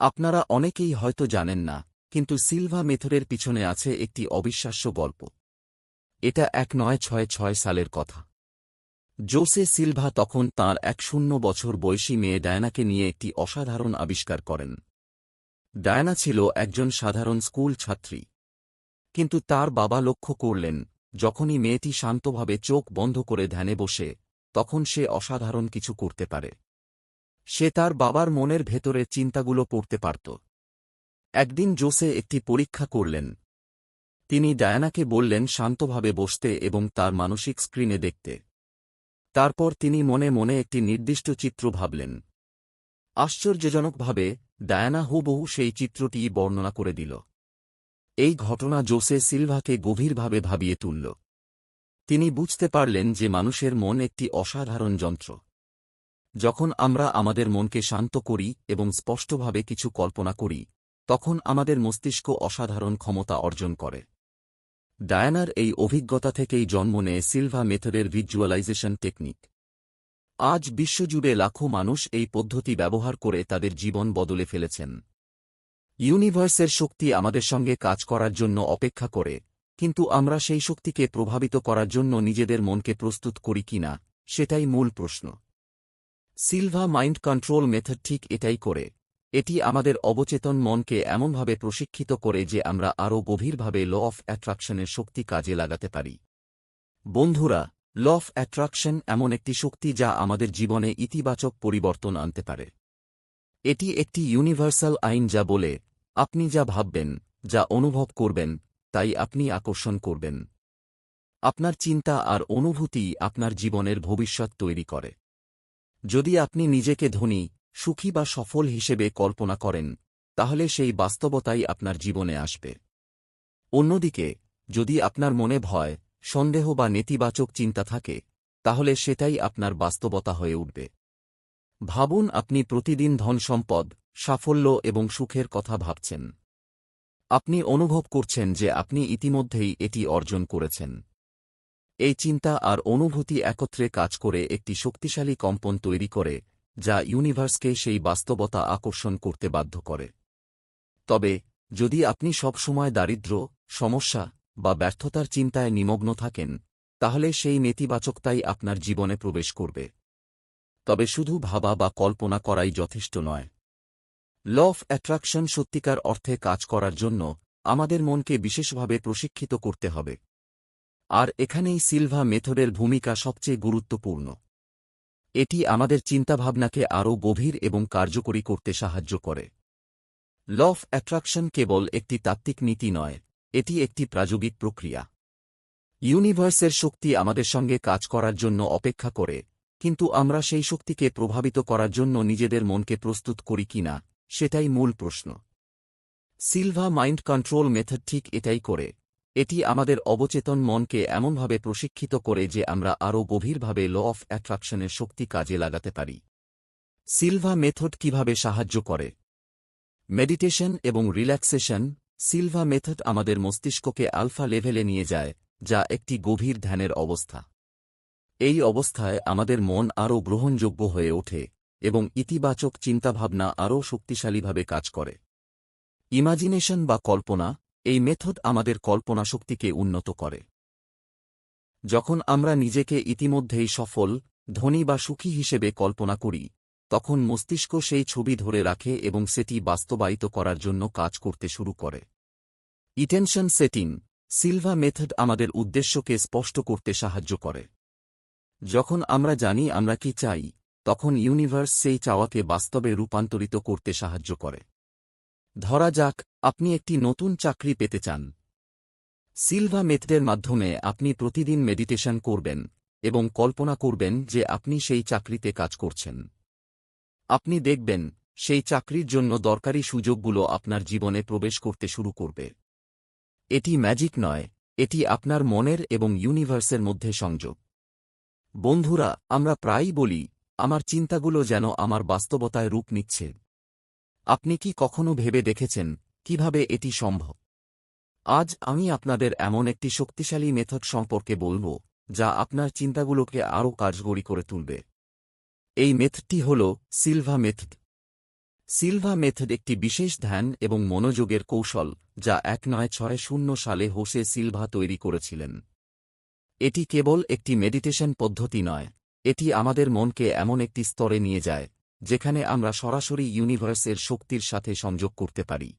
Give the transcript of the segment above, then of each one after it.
আপনারা অনেকেই হয়তো জানেন না, কিন্তু সিলভা মেথডের পিছনে আছে একটি অবিশ্বাস্য গল্প। এটা এক নয় ছয় ছয় সালের কথা। জোসে সিলভা তখন তাঁর এক শূন্য বছর বয়সী মেয়ে ডায়নাকে নিয়ে একটি অসাধারণ আবিষ্কার করেন। ডায়না ছিল একজন সাধারণ স্কুল ছাত্রী। কিন্তু তার বাবা লক্ষ্য করলেন, যখনই মেয়েটি শান্তভাবে চোখ বন্ধ করে ধ্যানে বসে, তখন সে অসাধারণ কিছু করতে পারে। সে তার বাবার মনের ভেতরে চিন্তাগুলো পড়তে পারত। একদিন জোসে একটি পরীক্ষা করলেন। তিনি ডায়ানাকে বললেন, শান্তভাবে বসতে এবং তার মানসিক স্ক্রিনে দেখতে। তারপর তিনি মনে মনে একটি নির্দিষ্ট চিত্র ভাবলেন। আশ্চর্যজনকভাবে, ডায়ানা হুবহু সেই চিত্রটি বর্ণনা করে দিল। এই ঘটনা জোসে সিলভাকে গভীরভাবে ভাবিয়ে তুলল। তিনি বুঝতে পারলেন যে মানুষের মন একটি অসাধারণ যন্ত্র। যখন আমরা আমাদের মনকে শান্ত করি এবং স্পষ্টভাবে কিছু কল্পনা করি, তখন আমাদের মস্তিষ্ক অসাধারণ ক্ষমতা অর্জন করে। ডায়ানার এই অভিজ্ঞতা থেকেই জন্ম নেয় সিলভা মেথডের ভিজুয়ালাইজেশন টেকনিক। আজ বিশ্বজুড়ে লাখো মানুষ এই পদ্ধতি ব্যবহার করে তাদের জীবন বদলে ফেলেছেন। ইউনিভার্সের শক্তি আমাদের সঙ্গে কাজ করার জন্য অপেক্ষা করে, কিন্তু আমরা সেই শক্তিকে প্রভাবিত করার জন্য নিজেদের মনকে প্রস্তুত করি কিনা, সেটাই মূল প্রশ্ন। সিলভা মাইন্ড কন্ট্রোল মেথড ঠিক এটাই করে। এটি আমাদের অবচেতন মনকে এমনভাবে প্রশিক্ষিত করে যে আমরা আরও গভীরভাবে ল অফ অ্যাট্রাকশনের শক্তি কাজে লাগাতে পারি। বন্ধুরা, ল অফ অ্যাট্রাকশন এমন একটি শক্তি যা আমাদের জীবনে ইতিবাচক পরিবর্তন আনতে পারে। এটি একটি ইউনিভার্সাল আইন যা বলে, আপনি যা ভাববেন, যা অনুভব করবেন, তাই আপনি আকর্ষণ করবেন। আপনার চিন্তা আর অনুভূতি আপনার জীবনের ভবিষ্যৎ তৈরি করে। যদি আপনি নিজেকে ধনী, সুখী বা সফল হিসেবে কল্পনা করেন, তাহলে সেই বাস্তবতাই আপনার জীবনে আসবে। অন্যদিকে, যদি আপনার মনে ভয়, সন্দেহ বা নেতিবাচক চিন্তা থাকে, তাহলে সেটাই আপনার বাস্তবতা হয়ে উঠবে। ভাবুন আপনি প্রতিদিন ধন সম্পদ, সাফল্য এবং সুখের কথা ভাবছেন। আপনি অনুভব করছেন যে আপনি ইতিমধ্যেই এটি অর্জন করেছেন। এই চিন্তা আর অনুভূতি একত্রে কাজ করে একটি শক্তিশালী কম্পন তৈরি করে, যা ইউনিভার্সকে সেই বাস্তবতা আকর্ষণ করতে বাধ্য করে। তবে, যদি আপনি সব সময় দারিদ্র, সমস্যা বা ব্যর্থতার চিন্তায় নিমগ্ন থাকেন, তাহলে সেই নেতিবাচকতাই আপনার জীবনে প্রবেশ করবে। তবে শুধু ভাবা বা কল্পনা করাই যথেষ্ট নয়। ল অফ অ্যাট্রাকশন সত্যিকার অর্থে কাজ করার জন্য আমাদের মনকে বিশেষভাবে প্রশিক্ষিত করতে হবে। আর এখানেই সিলভা মেথডের ভূমিকা সবচেয়ে গুরুত্বপূর্ণ। এটি আমাদের চিন্তাভাবনাকে আরও গভীর এবং কার্যকরী করতে সাহায্য করে। ল অফ অ্যাট্রাকশন কেবল একটি তাত্ত্বিক নীতি নয়, এটি একটি প্রাযোগিক প্রক্রিয়া। ইউনিভার্সের শক্তি আমাদের সঙ্গে কাজ করার জন্য অপেক্ষা করে, কিন্তু আমরা সেই শক্তিকে প্রভাবিত করার জন্য নিজেদের মনকে প্রস্তুত করি কিনা সেটাই মূল প্রশ্ন। সিলভা মাইন্ড কন্ট্রোল মেথড ঠিক এটাই করে এটি আমাদের অবচেতন মনকে এমনভাবে প্রশিক্ষিত করে যে আমরা আরও গভীরভাবে ল অফ অ্যাট্রাকশনের শক্তি কাজে লাগাতে পারি। সিলভা মেথড কীভাবে সাহায্য করে? মেডিটেশন এবং রিল্যাক্সেশন, সিলভা মেথড আমাদের মস্তিষ্ককে আলফা লেভেলে নিয়ে যায়, যা একটি গভীর ধ্যানের অবস্থা। এই অবস্থায় আমাদের মন আরও গ্রহণযোগ্য হয়ে ওঠে এবং ইতিবাচক চিন্তাভাবনা আরও শক্তিশালীভাবে কাজ করে। ইমাজিনেশন বা কল্পনা এই মেথড আমাদের কল্পনা শক্তিকে উন্নত করে। যখন আমরা নিজেকে ইতিমধ্যেই সফল, ধনী বা সুখী হিসেবে কল্পনা করি, তখন মস্তিষ্ক সেই ছবি ধরে রাখে এবং সেটি বাস্তবায়িত করার জন্য কাজ করতে শুরু করে। ইটেনশন সেটিং, সিলভা মেথড আমাদের উদ্দেশ্যকে স্পষ্ট করতে সাহায্য করে। যখন আমরা জানি আমরা কি চাই, তখন ইউনিভার্স সেই চাওয়াকে বাস্তবে রূপান্তরিত করতে সাহায্য করে। ধরা যাক, আপনি একটি নতুন চাকরি পেতে চান। সিলভা মেথডের মাধ্যমে আপনি প্রতিদিন মেডিটেশন করবেন এবং কল্পনা করবেন যে আপনি সেই চাকরিতে কাজ করছেন। আপনি দেখবেন, সেই চাকরির জন্য দরকারি সুযোগগুলো আপনার জীবনে প্রবেশ করতে শুরু করবে। এটি ম্যাজিক নয়, এটি আপনার মনের এবং ইউনিভার্সের মধ্যে সংযোগ। বন্ধুরা, আমরা প্রায়ই বলি, আমার চিন্তাগুলো যেন আমার বাস্তবতায় রূপ নিচ্ছে। আপনি কি কখনো ভেবে দেখেছেন কীভাবে এটি সম্ভব? আজ আমি আপনাদের এমন একটি শক্তিশালী মেথড সম্পর্কে বলব, যা আপনার চিন্তাগুলোকে আরও কার্যকরী করে তুলবে। এই মেথডটি হল সিলভা মেথড। সিলভা মেথড একটি বিশেষ ধ্যান এবং মনোযোগের কৌশল, যা এক নয় ছয় শূন্য সালে হোসে সিলভা তৈরি করেছিলেন। এটি কেবল একটি মেডিটেশন পদ্ধতি নয়, এটি আমাদের মনকে এমন একটি স্তরে নিয়ে যায় যেখানে আমরা সরাসরি ইউনিভার্সের শক্তির সাথে সংযোগ করতে পারি।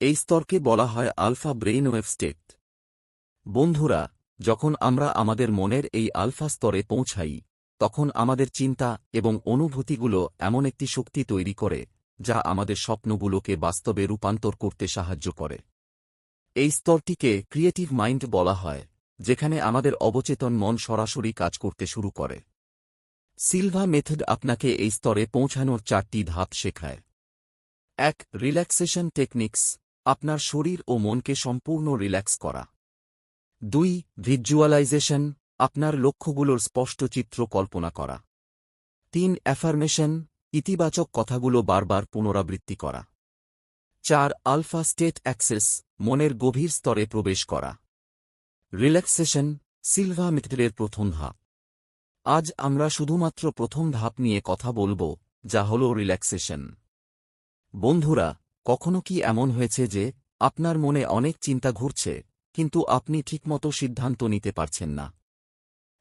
এই স্তরকে বলা হয় আলফা ব্রেইন ওয়েভ স্টেট। বন্ধুরা, যখন আমরা আমাদের মনের এই আলফা স্তরে পৌঁছাই, তখন আমাদের চিন্তা এবং অনুভূতিগুলো এমন একটি শক্তি তৈরি করে, যা আমাদের স্বপ্নগুলোকে বাস্তবে রূপান্তর করতে সাহায্য করে। এই স্তরটিকে ক্রিয়েটিভ মাইন্ড বলা হয়, যেখানে আমাদের অবচেতন মন সরাসরি কাজ করতে শুরু করে। সিলভা মেথড আপনাকে এই স্তরে পৌঁছানোর চারটি ধাপ শেখায়। এক রিল্যাক্সেশন টেকনিক্স আপনার শরীর ও মনকে সম্পূর্ণ রিল্যাক্স করা। দুই ভিজুয়ালাইজেশন আপনার লক্ষ্যগুলোর স্পষ্ট চিত্র কল্পনা করা। তিন অ্যাফার্মেশন ইতিবাচক কথাগুলো বারবার পুনরাবৃত্তি করা। চার আলফা স্টেট অ্যাক্সেস মনের গভীর স্তরে প্রবেশ করা। রিল্যাক্সেশন সিলভা মেথডের প্রথম ধাপ। আজ আমরা শুধুমাত্র প্রথম ধাপ নিয়ে কথা বলব, যা হল রিল্যাক্সেশন বন্ধুরা, কখনো কি এমন হয়েছে যে আপনার মনে অনেক চিন্তা ঘুরছে, কিন্তু আপনি ঠিকমতো সিদ্ধান্ত নিতে পারছেন না?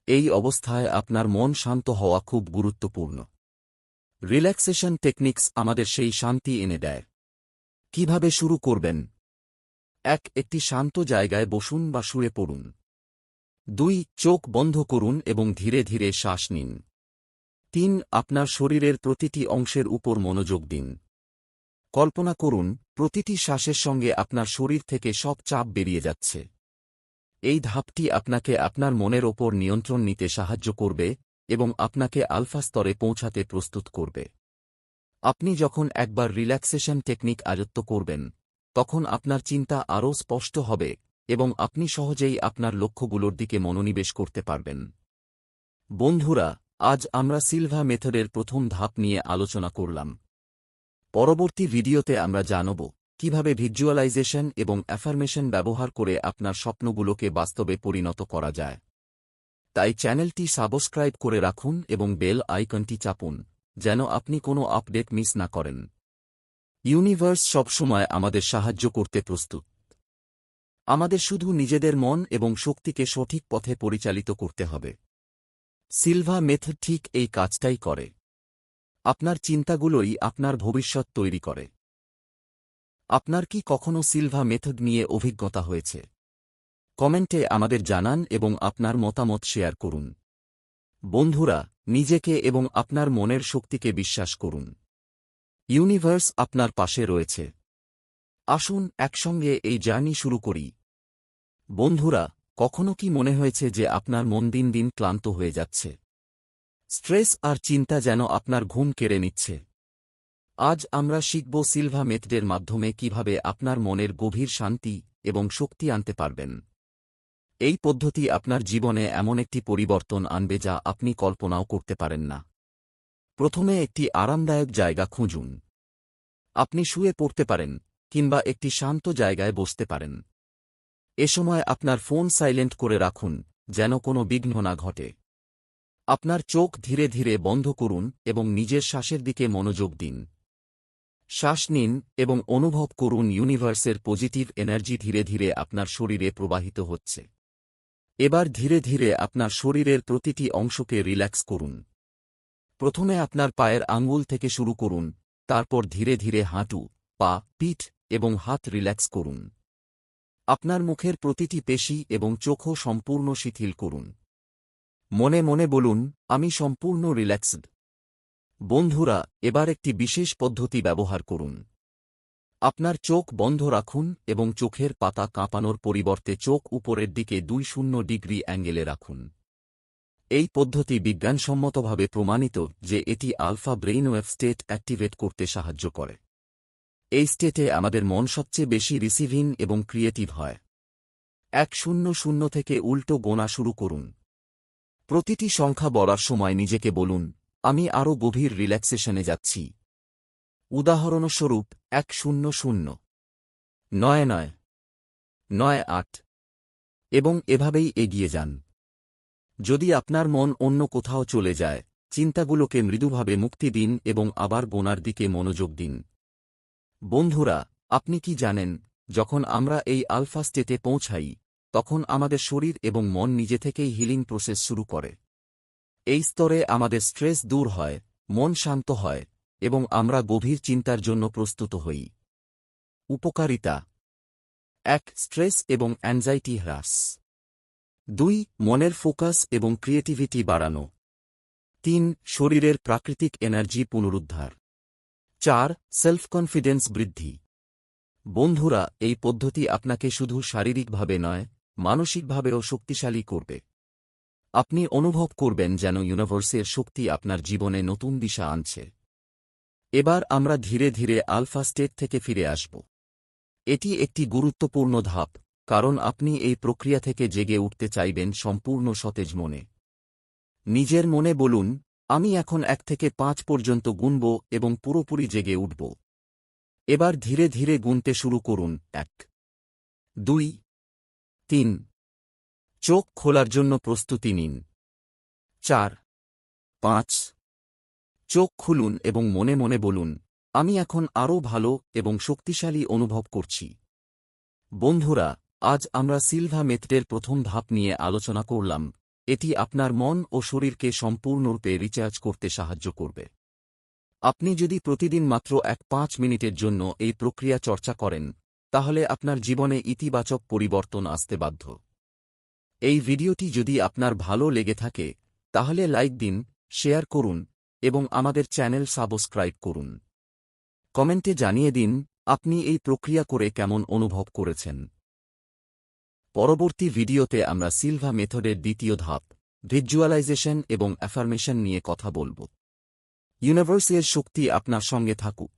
এই অবস্থায় আপনার মন শান্ত হওয়া খুব গুরুত্বপূর্ণ। রিল্যাক্সেশন টেকনিক্স আমাদের সেই শান্তি এনে দেয়। কীভাবে শুরু করবেন? এক, একটি শান্ত জায়গায় বসুন বা শুয়ে পড়ুন। দুই, চোখ বন্ধ করুন এবং ধীরে ধীরে শ্বাস নিন। তিন, আপনার শরীরের প্রতিটি অংশের উপর মনোযোগ দিন। কল্পনা করুন, প্রতিটি শ্বাসের সঙ্গে আপনার শরীর থেকে সব চাপ বেরিয়ে যাচ্ছে। এই ধাপটি আপনাকে আপনার মনের ওপর নিয়ন্ত্রণ নিতে সাহায্য করবে এবং আপনাকে আলফা স্তরে পৌঁছাতে প্রস্তুত করবে। আপনি যখন একবার রিল্যাক্সেশন টেকনিক আয়ত্ত করবেন, তখন আপনার চিন্তা আরও স্পষ্ট হবে। এবং আপনি সহজেই আপনার লক্ষ্যগুলোর দিকে মনোনিবেশ করতে পারবেন। বন্ধুরা, আজ আমরা সিলভা মেথডের প্রথম ধাপ নিয়ে আলোচনা করলাম। পরবর্তী ভিডিওতে আমরা জানব কীভাবে ভিজুয়ালাইজেশন এবং অ্যাফার্মেশন ব্যবহার করে আপনার স্বপ্নগুলোকে বাস্তবে পরিণত করা যায়। তাই চ্যানেলটি সাবস্ক্রাইব করে রাখুন এবং বেল আইকনটি চাপুন, যেন আপনি কোনো আপডেট মিস না করেন। ইউনিভার্স সবসময় আমাদের সাহায্য করতে প্রস্তুত। আমাদের শুধু নিজেদের মন এবং শক্তিকে সঠিক পথে পরিচালিত করতে হবে। সিলভা মেথড ঠিক এই কাজটাই করে। আপনার চিন্তাগুলোই আপনার ভবিষ্যৎ তৈরি করে। আপনার কি কখনো সিলভা মেথড নিয়ে অভিজ্ঞতা হয়েছে? কমেন্টে আমাদের জানান এবং আপনার মতামত শেয়ার করুন। বন্ধুরা, নিজেকে এবং আপনার মনের শক্তিকে বিশ্বাস করুন। ইউনিভার্স আপনার পাশে রয়েছে। আসুন একসঙ্গে এই জার্নি শুরু করি। বন্ধুরা, কখনো কি মনে হয়েছে যে আপনার মন দিন দিন ক্লান্ত হয়ে যাচ্ছে? স্ট্রেস আর চিন্তা যেন আপনার ঘুম কেড়ে নিচ্ছে। আজ আমরা শিখব সিলভা মেথডের মাধ্যমে কীভাবে আপনার মনের গভীর শান্তি এবং শক্তি আনতে পারবেন। এই পদ্ধতি আপনার জীবনে এমন একটি পরিবর্তন আনবে যা আপনি কল্পনাও করতে পারেন না। প্রথমে একটি আরামদায়ক জায়গা খুঁজুন। আপনি শুয়ে পড়তে পারেন কিংবা একটি শান্ত জায়গায় বসতে পারেন। এ সময় আপনার ফোন সাইলেন্ট করে রাখুন, যেন কোনো বিঘ্ন না ঘটে। আপনার চোখ ধীরে ধীরে বন্ধ করুন এবং নিজের শ্বাসের দিকে মনোযোগ দিন। শ্বাস নিন এবং অনুভব করুন ইউনিভার্সের পজিটিভ এনার্জি ধীরে ধীরে আপনার শরীরে প্রবাহিত হচ্ছে। এবার ধীরে ধীরে আপনার শরীরের প্রতিটি অংশকে রিল্যাক্স করুন। প্রথমে আপনার পায়ের আঙ্গুল থেকে শুরু করুন, তারপর ধীরে ধীরে হাঁটু, পা, পিঠ এবং হাত রিল্যাক্স করুন। আপনার মুখের প্রতিটি পেশি এবং চোখও সম্পূর্ণ শিথিল করুন। মনে মনে বলুন, আমি সম্পূর্ণ রিল্যাক্সড। বন্ধুরা, এবার একটি বিশেষ পদ্ধতি ব্যবহার করুন। আপনার চোখ বন্ধ রাখুন এবং চোখের পাতা কাঁপানোর পরিবর্তে চোখ উপরের দিকে দুই শূন্য ডিগ্রি অ্যাঙ্গেলে রাখুন। এই পদ্ধতি বিজ্ঞানসম্মতভাবে প্রমাণিত যে এটি আলফা ব্রেইনওয়েভ স্টেট অ্যাক্টিভেট করতে সাহায্য করে। এই স্টেটে আমাদের মন সবচেয়ে বেশি রিসিভিং এবং ক্রিয়েটিভ হয়। এক শূন্য শূন্য থেকে উল্টো গোনা শুরু করুন। প্রতিটি সংখ্যা বলার সময় নিজেকে বলুন, আমি আরও গভীর রিল্যাক্সেশনে যাচ্ছি। উদাহরণস্বরূপ, এক শূন্য শূন্য, নয় নয় নয় আট, এবং এভাবেই এগিয়ে যান। যদি আপনার মন অন্য কোথাও চলে যায়, চিন্তাগুলোকে মৃদুভাবে মুক্তি দিন এবং আবার গোনার দিকে মনোযোগ দিন। বন্ধুরা, আপনি কি জানেন, যখন আমরা এই আলফা স্টেটে পৌঁছাই, তখন আমাদের শরীর এবং মন নিজে থেকেই হিলিং প্রসেস শুরু করে। এই স্তরে আমাদের স্ট্রেস দূর হয়, মন শান্ত হয়, এবং আমরা গভীর চিন্তার জন্য প্রস্তুত হই। উপকারিতা। এক স্ট্রেস এবং অ্যাংজাইটি হ্রাস। দুই, মনের ফোকাস এবং ক্রিয়েটিভিটি বাড়ানো। তিন, শরীরের প্রাকৃতিক এনার্জি পুনরুদ্ধার। চার সেলফ কনফিডেন্স বৃদ্ধি। বন্ধুরা, এই পদ্ধতি আপনাকে শুধু শারীরিকভাবে নয়, মানসিকভাবেও শক্তিশালী করবে। আপনি অনুভব করবেন যেন ইউনিভার্সের শক্তি আপনার জীবনে নতুন দিশা আনছে। এবার আমরা ধীরে ধীরে আলফা স্টেট থেকে ফিরে আসব। এটি একটি গুরুত্বপূর্ণ ধাপ, কারণ আপনি এই প্রক্রিয়া থেকে জেগে উঠতে চাইবেন সম্পূর্ণ সতেজ মনে। নিজের মনে বলুন আমি এখন এক থেকে পাঁচ পর্যন্ত গুনব এবং পুরোপুরি জেগে উঠব। এবার ধীরে ধীরে গুনতে শুরু করুন। এক, দুই, তিন। চোখ খোলার জন্য প্রস্তুতি নিন। চার, পাঁচ। চোখ খুলুন এবং মনে মনে বলুন, আমি এখন আরও ভালো এবং শক্তিশালী অনুভব করছি। বন্ধুরা, আজ আমরা সিলভা মেথডের প্রথম ধাপ নিয়ে আলোচনা করলাম। এটি আপনার মন ও শরীরকে সম্পূর্ণরূপে রিচার্জ করতে সাহায্য করবে। আপনি যদি প্রতিদিন মাত্র এক পাঁচ মিনিটের জন্য এই প্রক্রিয়া চর্চা করেন, তাহলে আপনার জীবনে ইতিবাচক পরিবর্তন আসতে বাধ্য। এই ভিডিওটি যদি আপনার ভালো লেগে থাকে, তাহলে লাইক দিন, শেয়ার করুন, এবং আমাদের চ্যানেল সাবস্ক্রাইব করুন। কমেন্টে জানিয়ে দিন, আপনি এই প্রক্রিয়া করে কেমন অনুভব করেছেন। পরবর্তী ভিডিওতে আমরা সিলভা মেথডের দ্বিতীয় ধাপ, ভিজুয়ালাইজেশন এবং অ্যাফার্মেশন নিয়ে কথা বলব। ইউনিভার্সের শক্তি আপনার সঙ্গে থাকুক।